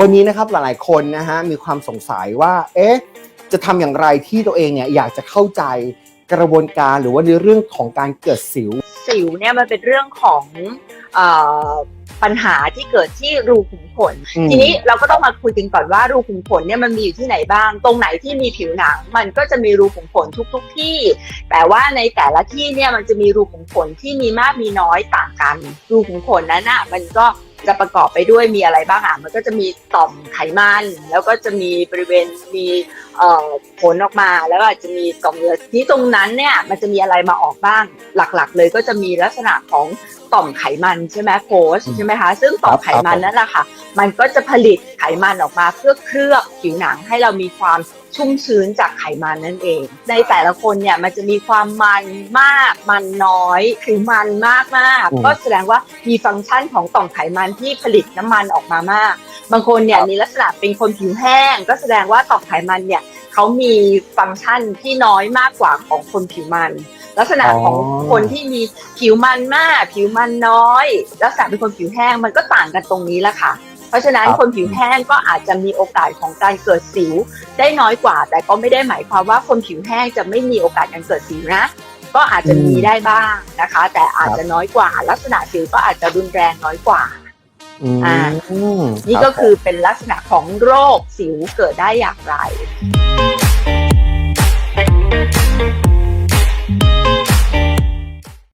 วันนี้นะครับหลายๆคนนะฮะมีความสงสัยว่า เอ๊ะ จะทำอย่างไรที่ตัวเองเนี่ยอยากจะเข้าใจกระบวนการหรือว่าในเรื่องของการเกิดสิว สิวเนี่ยมันเป็นเรื่องของเออ ปัญหาที่เกิดที่รูขุมขนอืมทีนี้เราก็ต้องมาคุยกันก่อนว่ารูขุมขนเนี่ยมันมีอยู่ที่ไหนบ้าง ตรงไหนที่มีผิวหนัง มันก็จะมีรูขุมขนทุกๆที่ แต่ว่าในแต่ละที่เนี่ยมันจะมีรูขุมขนที่มีมากมีน้อยต่างกัน รูขุมขนนั้นน่ะมันก็ จะประกอบไปด้วยมีอะไรบ้างอะมันก็จะมีต่อมไขมัน แล้วก็จะมีบริเวณมีเอ่อผลออกมาแล้วก็อาจจะมีต่อมเนื้อที่ตรงนั้นเนี่ยมันจะมีอะไรมาออกบ้าง หลักๆ เลยก็จะมีลักษณะของต่อมไขมันใช่ไหมโพสใช่ไหมคะซึ่งต่อมไขมันนั่นแหละค่ะ มันก็จะผลิตไขมันออกมาเพื่อเคลือบผิวหนังให้เรามีความชุ่มชื้นจากไขมันนั่นเอง ในแต่ละคนเนี่ยมันจะมีความมันมากมันน้อยผิวมันมากมากๆอืมก็แสดงว่ามีฟังก์ชันของต่อมไขมันที่ผลิตน้ำมันออกมามาก บางคนเนี่ยมีลักษณะเป็นคนผิวแห้ง ก็แสดงว่าต่อมไขมันเนี่ยเขามีฟังก์ชันที่น้อยมากกว่าของคนผิวมัน ลักษณะของอ๋อคนที่มีผิวมันมาก ผิวมันน้อย ลักษณะเป็นคนผิวแห้งมันก็ต่างกันตรงนี้แหละค่ะ เพราะฉะนั้นคนผิวแห้งก็อาจจะมีโอกาสของการเกิดสิวได้น้อยกว่า แต่ก็ไม่ได้หมายความว่าคนผิวแห้งจะไม่มีโอกาสการเกิดสิวนะ ก็อาจจะมีได้บ้างนะคะ แต่อาจจะน้อยกว่า ลักษณะสิวก็อาจจะรุนแรงน้อยกว่าอืมอ่านี่รับก็คือเป็นลักษณะของโรคสิวเกิดได้อย่างไรผม